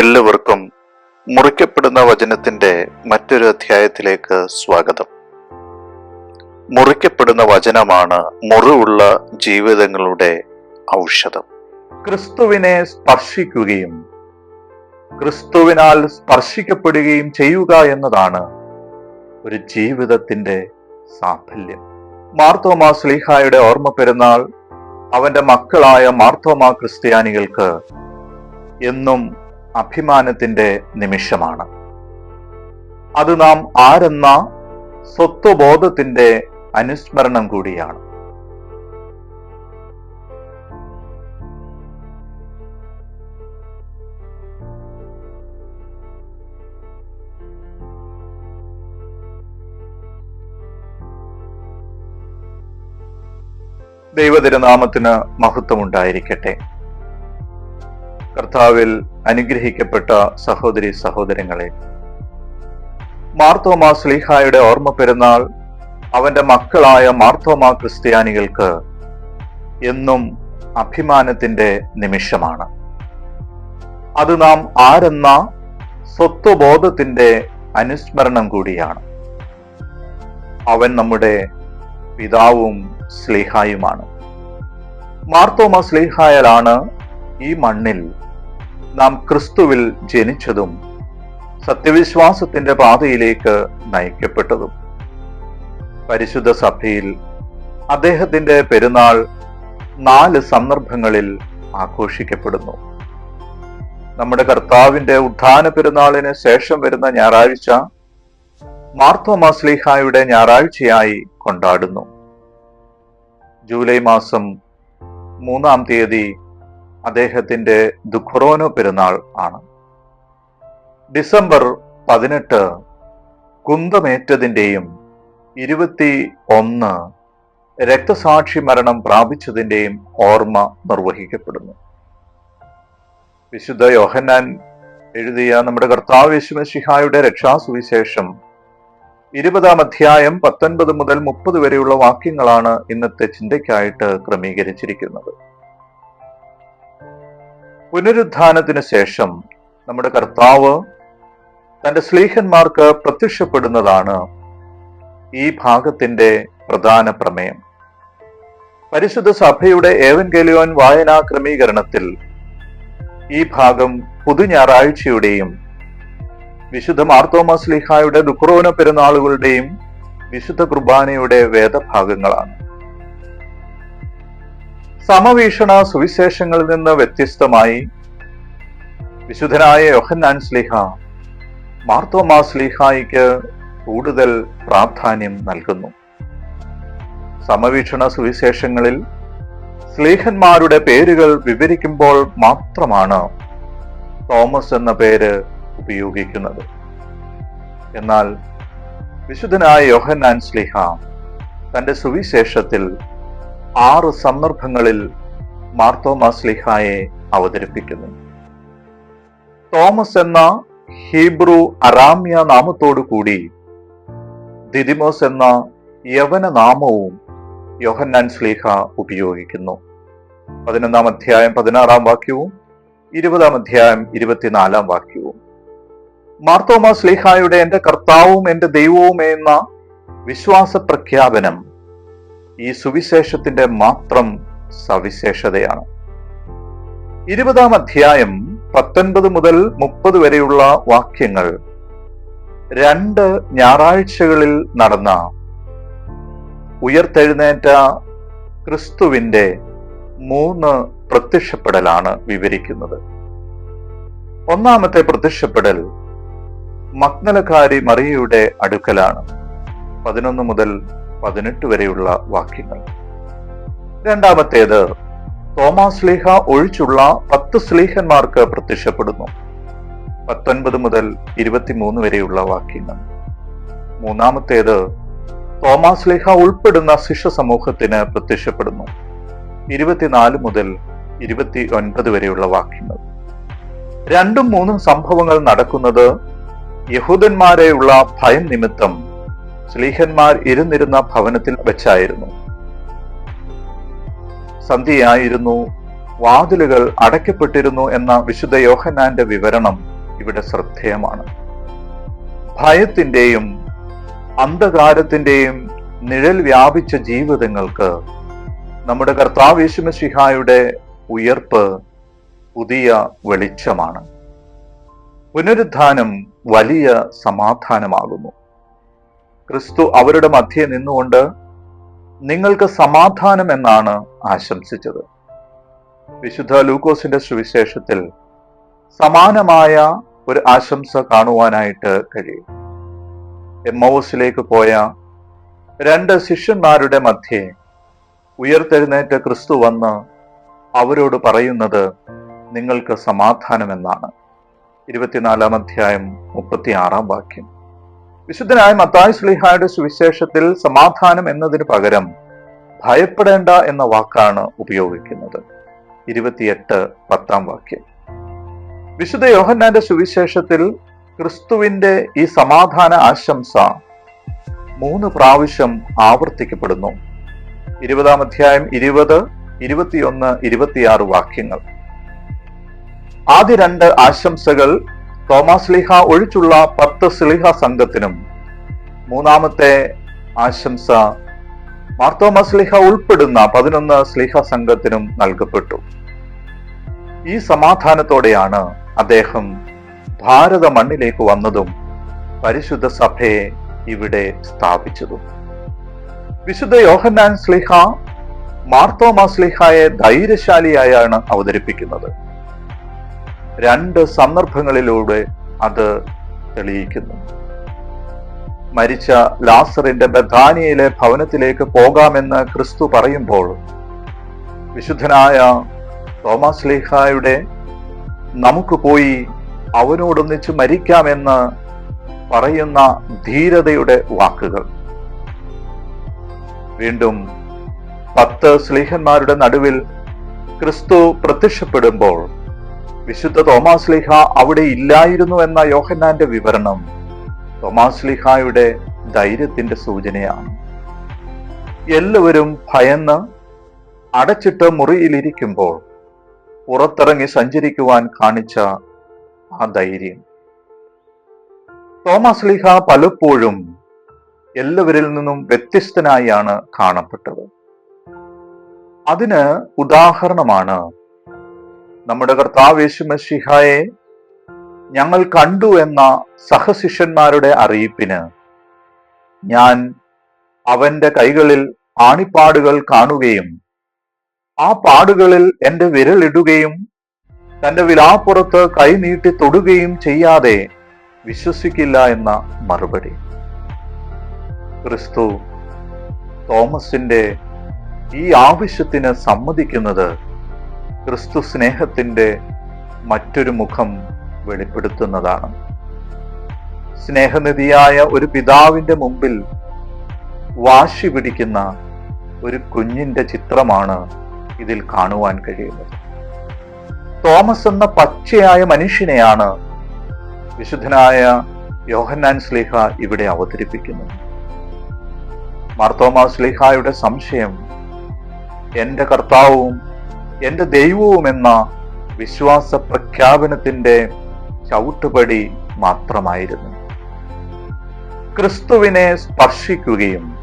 എല്ലാവർക്കും മുറിക്കപ്പെടുന്ന വചനത്തിന്റെ മറ്റൊരു അധ്യായത്തിലേക്ക് സ്വാഗതം. മുറിക്കപ്പെടുന്ന വചനമാണ് മുറിവുള്ള ജീവിതങ്ങളുടെ ഔഷധം. ക്രിസ്തുവിനെ സ്പർശിക്കുകയും ക്രിസ്തുവിനാൽ സ്പർശിക്കപ്പെടുകയും ചെയ്യുക എന്നതാണ് ഒരു ജീവിതത്തിന്റെ സാഫല്യം. മാർത്തോമാ സ്ലീഹായുടെ ഓർമ്മ പെരുന്നാൾ അവന്റെ മക്കളായ മാർത്തോമാ ക്രിസ്ത്യാനികൾക്ക് എന്നും അഭിമാനത്തിന്റെ നിമിഷമാണ്. അത് നാം ആരെന്ന സ്വത്വബോധത്തിന്റെ അനുസ്മരണം കൂടിയാണ്. ദൈവതിരുനാമത്തിന് മഹത്വമുണ്ടായിരിക്കട്ടെ. കർത്താവിൽ അനുഗ്രഹിക്കപ്പെട്ട സഹോദരി സഹോദരങ്ങളെ മാർത്തോമാ സ്ലീഹായുടെ ഓർമ്മ പെരുന്നാൾ അവന്റെ മക്കളായ മാർത്തോമാ ക്രിസ്ത്യാനികൾക്ക് എന്നും അഭിമാനത്തിന്റെ നിമിഷമാണ്. അത് നാം ആരെന്ന സ്വത്വബോധത്തിന്റെ അനുസ്മരണം കൂടിയാണ്. അവൻ നമ്മുടെ പിതാവും സ്ലീഹായുമാണ്. മാർത്തോമ സ്ലീഹായലാണ് ഈ മണ്ണിൽ നാം ക്രിസ്തുവിൽ ജനിച്ചതും സത്യവിശ്വാസത്തിന്റെ പാതയിലേക്ക് നയിക്കപ്പെട്ടതും. പരിശുദ്ധ സഭയിൽ അദ്ദേഹത്തിന്റെ പെരുന്നാൾ നാല് സന്ദർഭങ്ങളിൽ ആഘോഷിക്കപ്പെടുന്നു. നമ്മുടെ കർത്താവിന്റെ ഉദ്ധാന പെരുന്നാളിന് ശേഷം വരുന്ന ഞായറാഴ്ച മാർത്തോ സ്ലീഹായുടെ ഞായറാഴ്ചയായി കൊണ്ടാടുന്നു. ജൂലൈ മാസം മൂന്നാം തീയതി അദ്ദേഹത്തിന്റെ ദുഃഖറോനോ പെരുന്നാൾ ആണ്. ഡിസംബർ പതിനെട്ട് കുന്തമേറ്റതിന്റെയും ഇരുപത്തി ഒന്ന് രക്തസാക്ഷി മരണം പ്രാപിച്ചതിന്റെയും ഓർമ്മ നിർവഹിക്കപ്പെടുന്നു. വിശുദ്ധ യോഹന്നാൻ എഴുതിയ നമ്മുടെ കർത്താവ് യേശുമശിഹായുടെ രക്ഷാസുവിശേഷം ഇരുപതാം അധ്യായം പത്തൊൻപത് മുതൽ മുപ്പത് വരെയുള്ള വാക്യങ്ങളാണ് ഇന്നത്തെ ചിന്തയ്ക്കായിട്ട് ക്രമീകരിച്ചിരിക്കുന്നത്. പുനരുത്ഥാനത്തിന് ശേഷം നമ്മുടെ കർത്താവ് തന്റെ സ്ലീഹന്മാർക്ക് പ്രത്യക്ഷപ്പെടുന്നതാണ് ഈ ഭാഗത്തിന്റെ പ്രധാന പ്രമേയം. പരിശുദ്ധ സഭയുടെ ഏവൻഗലിയോൻ വായനാ ക്രമീകരണത്തിൽ ഈ ഭാഗം പുതു ഞായറാഴ്ചയുടെയും വിശുദ്ധ മാർത്തോമസ് ലിഹായുടെ ദുക്രോന പെരുന്നാളുകളുടെയും വിശുദ്ധ കുർബാനയുടെ വേദഭാഗങ്ങളാണ്. സമവീക്ഷണ സുവിശേഷങ്ങളിൽ നിന്ന് വ്യത്യസ്തമായി വിശുദ്ധനായ യോഹന്നാൻ സ്ലിഹ മാർത്തോമാ സ്ലിഹായിക്ക് കൂടുതൽ പ്രാധാന്യം നൽകുന്നു. സമവീക്ഷണ സുവിശേഷങ്ങളിൽ സ്ലീഹന്മാരുടെ പേരുകൾ വിവരിക്കുമ്പോൾ മാത്രമാണ് തോമസ് എന്ന പേര് ഉപയോഗിക്കുന്നത്. എന്നാൽ വിശുദ്ധനായ യോഹന്നാൻ സ്ലിഹ തന്റെ സുവിശേഷത്തിൽ ആറ് സന്ദർഭങ്ങളിൽ മാർത്തോമാസ്ലിഹായെ അവതരിപ്പിക്കുന്നു. തോമസ് എന്ന ഹീബ്രു അറാമ്യ നാമത്തോടു കൂടി ദിദിമോസ് എന്ന യവന നാമവും യോഹന്നാൻ സ്ലീഹ ഉപയോഗിക്കുന്നു. പതിനൊന്നാം അധ്യായം പതിനാറാം വാക്യവും ഇരുപതാം അധ്യായം ഇരുപത്തിനാലാം വാക്യവും. മാർത്തോമാ സ്ലീഹായുടെ എന്റെ കർത്താവും എന്റെ ദൈവവും എന്ന വിശ്വാസ പ്രഖ്യാപനം ഈ സുവിശേഷത്തിന്റെ മാത്രം സവിശേഷതയാണ്. ഇരുപതാം അധ്യായം പത്തൊൻപത് മുതൽ മുപ്പത് വരെയുള്ള വാക്യങ്ങൾ. രണ്ട് ഞായറാഴ്ചകളിൽ നടന്ന ഉയർത്തെഴുന്നേറ്റ ക്രിസ്തുവിന്റെ മൂന്ന് പ്രത്യക്ഷപ്പെടലാണ് വിവരിക്കുന്നത്. ഒന്നാമത്തെ പ്രത്യക്ഷപ്പെടൽ മഗ്നലകാരി മറിയയുടെ അടുക്കലാണ്. പതിനൊന്ന് മുതൽ പതിനെട്ട് വരെയുള്ള വാക്യങ്ങൾ. രണ്ടാമത്തേത് തോമാസ് സ്ലീഹ ഒഴിച്ചുള്ള പത്ത് സ്ലീഹന്മാർക്ക് പ്രത്യക്ഷപ്പെടുന്നു. പത്തൊൻപത് മുതൽ ഇരുപത്തിമൂന്ന് വരെയുള്ള വാക്യങ്ങൾ. മൂന്നാമത്തേത് തോമാസ് ലീഹ ഉൾപ്പെടുന്ന ശിഷ്യ സമൂഹത്തിന് പ്രത്യക്ഷപ്പെടുന്നു. ഇരുപത്തിനാല് മുതൽ ഇരുപത്തി ഒൻപത് വരെയുള്ള വാക്യങ്ങൾ. രണ്ടും മൂന്നും സംഭവങ്ങൾ നടക്കുന്നത് യഹൂദന്മാരെയുള്ള ഭയം നിമിത്തം സ്ലീഹന്മാർ ഇരുന്നിരുന്ന ഭവനത്തിൽ വെച്ചായിരുന്നു. സന്ധ്യയായിരുന്നു. വാതിലുകൾ അടയ്ക്കപ്പെട്ടിരുന്നു എന്ന വിശുദ്ധ യോഹന്നാന്റെ വിവരണം ഇവിടെ ശ്രദ്ധേയമാണ്. ഭയത്തിന്റെയും അന്ധകാരത്തിന്റെയും നിഴൽ വ്യാപിച്ച ജീവിതങ്ങൾക്ക് നമ്മുടെ കർത്താവ് യേശുമസിഹായുടെ ഉയർപ്പ് പുതിയ വെളിച്ചമാണ്. പുനരുദ്ധാനം വലിയ സമാധാനമാകുന്നു. ക്രിസ്തു അവരുടെ മധ്യേ നിന്നുകൊണ്ട് നിങ്ങൾക്ക് സമാധാനം എന്നാണ് ആശംസിച്ചത്. വിശുദ്ധ ലൂക്കോസിന്റെ സുവിശേഷത്തിൽ സമാനമായ ഒരു ആശംസ കാണുവാനായിട്ട് കഴിയും. എമ്മോസിലേക്ക് പോയ രണ്ട് ശിഷ്യന്മാരുടെ മധ്യേ ഉയർത്തെഴുന്നേറ്റ ക്രിസ്തു വന്ന് അവരോട് പറയുന്നത് നിങ്ങൾക്ക് സമാധാനം സമാധാനമെന്നാണ്. ഇരുപത്തിനാലാം അധ്യായം മുപ്പത്തിയാറാം വാക്യം. വിശുദ്ധനായ മത്തായ് സ്ലിഹായുടെ സുവിശേഷത്തിൽ സമാധാനം എന്നതിന് പകരം ഭയപ്പെടേണ്ട എന്ന വാക്കാണ് ഉപയോഗിക്കുന്നത്. ഇരുപത്തിയെട്ട് പത്താം വാക്യം. വിശുദ്ധ യോഹന്നാന്റെ സുവിശേഷത്തിൽ ക്രിസ്തുവിന്റെ ഈ സമാധാന ആശംസ മൂന്ന് പ്രാവശ്യം ആവർത്തിക്കപ്പെടുന്നു. ഇരുപതാം അധ്യായം ഇരുപത് ഇരുപത്തിയൊന്ന് ഇരുപത്തിയാറ് വാക്യങ്ങൾ. ആദ്യ രണ്ട് ആശംസകൾ തോമസ് ലിഹ ഒഴിച്ചുള്ള പത്ത് സ്ലിഹ സംഘത്തിനും മൂന്നാമത്തെ ആശംസ മാർത്തോമ സ്ലിഹ ഉൾപ്പെടുന്ന പതിനൊന്ന് സ്ലിഹ സംഘത്തിനും നൽകപ്പെട്ടു. ഈ സമാധാനത്തോടെയാണ് അദ്ദേഹം ഭാരത മണ്ണിലേക്ക് വന്നതും പരിശുദ്ധ സഭയെ ഇവിടെ സ്ഥാപിച്ചതും. വിശുദ്ധ യോഹന്നാൻ സ്ലിഹ മാർത്തോമ സ്ലിഹായെ ധൈര്യശാലിയായാണ് അവതരിപ്പിക്കുന്നത്. രണ്ട് സന്ദർഭങ്ങളിലൂടെ അത് തെളിയിക്കുന്നു. മരിച്ച ലാസറിന്റെ ബഥാനിയയിലെ ഭവനത്തിലേക്ക് പോകാമെന്ന് ക്രിസ്തു പറയുമ്പോൾ വിശുദ്ധനായ തോമസ് ലീഹായുടെ നമുക്ക് പോയി അവനോടൊന്നിച്ച് മരിക്കാമെന്ന് പറയുന്ന ധീരതയുടെ വാക്കുകൾ. വീണ്ടും പത്ത് സ്ലീഹന്മാരുടെ നടുവിൽ ക്രിസ്തു പ്രത്യക്ഷപ്പെടുമ്പോൾ വിശുദ്ധ തോമാസ് ലിഹ അവിടെ ഇല്ലായിരുന്നു എന്ന യോഹന്നാന്റെ വിവരണം തോമാസ് ലിഹായുടെ ധൈര്യത്തിന്റെ സൂചനയാണ്. എല്ലാവരും ഭയന്ന് അടച്ചിട്ട് മുറിയിലിരിക്കുമ്പോൾ പുറത്തിറങ്ങി സഞ്ചരിക്കുവാൻ കാണിച്ച ആ ധൈര്യം. തോമസ് ലിഹ പലപ്പോഴും എല്ലാവരിൽ നിന്നും വ്യത്യസ്തനായാണ് കാണപ്പെട്ടത്. അതിന് ഉദാഹരണമാണ് നമ്മുടെ കർത്താവ് യേശു മഷിഹായെ ഞങ്ങൾ കണ്ടു എന്ന സഹശിഷ്യന്മാരുടെ അറിയിപ്പിന് ഞാൻ അവന്റെ കൈകളിൽ ആണിപ്പാടുകൾ കാണുകയും ആ പാടുകളിൽ എന്റെ വിരലിടുകയും തന്റെ വിലാപ്പുറത്ത് കൈ നീട്ടി തൊടുകയും ചെയ്യാതെ വിശ്വസിക്കില്ല എന്ന മറുപടി. ക്രിസ്തു തോമസിന്റെ ഈ ആവശ്യത്തിന് സമ്മതിക്കുന്നത് ക്രിസ്തു സ്നേഹത്തിന്റെ മറ്റൊരു മുഖം വെളിപ്പെടുത്തുന്നതാണ്. സ്നേഹനിധിയായ ഒരു പിതാവിന്റെ മുമ്പിൽ വാശി പിടിക്കുന്ന ഒരു കുഞ്ഞിന്റെ ചിത്രമാണ് ഇതിൽ കാണുവാൻ കഴിയുന്നത്. തോമസ് എന്ന പച്ചയായ മനുഷ്യനെയാണ് വിശുദ്ധനായ യോഹന്നാൻ സ്ലിഹ ഇവിടെ അവതരിപ്പിക്കുന്നത്. മാർത്തോമാ സ്ലിഹായുടെ സംശയം എന്റെ കർത്താവും എന്റെ ദൈവവും എന്ന വിശ്വാസ പ്രഖ്യാപനത്തിന്റെ ചവിട്ടുപടി മാത്രമായിരുന്നു. ക്രിസ്തുവിനെ സ്പർശിക്കുകയും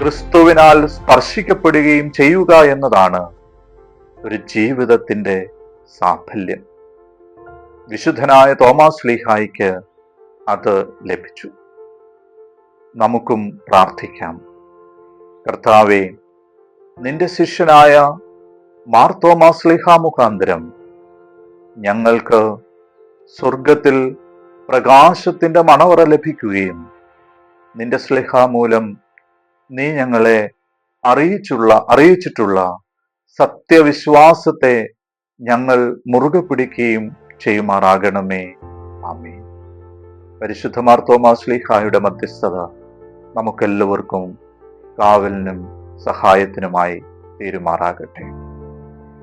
ക്രിസ്തുവിനാൽ സ്പർശിക്കപ്പെടുകയും ചെയ്യുക എന്നതാണ് ഒരു ജീവിതത്തിന്റെ സാഫല്യം. വിശുദ്ധനായ തോമസ് ലീഹായിക്ക് അത് ലഭിച്ചു. നമുക്കും പ്രാർത്ഥിക്കാം. കർത്താവെ നിന്റെ ശിഷ്യനായ മാർത്തോമാസ്ലിഹ മുഖാന്തരം. ഞങ്ങൾക്ക് സ്വർഗത്തിൽ പ്രകാശത്തിന്റെ മണവറ ലഭിക്കുകയും നിന്റെ സ്ലിഹ മൂലം നീ ഞങ്ങളെ അറിയിച്ചുള്ള അറിയിച്ചിട്ടുള്ള സത്യവിശ്വാസത്തെ ഞങ്ങൾ മുറുകെ പിടിക്കുകയും ചെയ്യുമാറാകണമേ. ആമേ പരിശുദ്ധ മാർത്തോമാസ്ലിഹായുടെ മധ്യസ്ഥത നമുക്കെല്ലാവർക്കും കാവലിനും സഹായത്തിനുമായി തീരുമാറാകട്ടെ.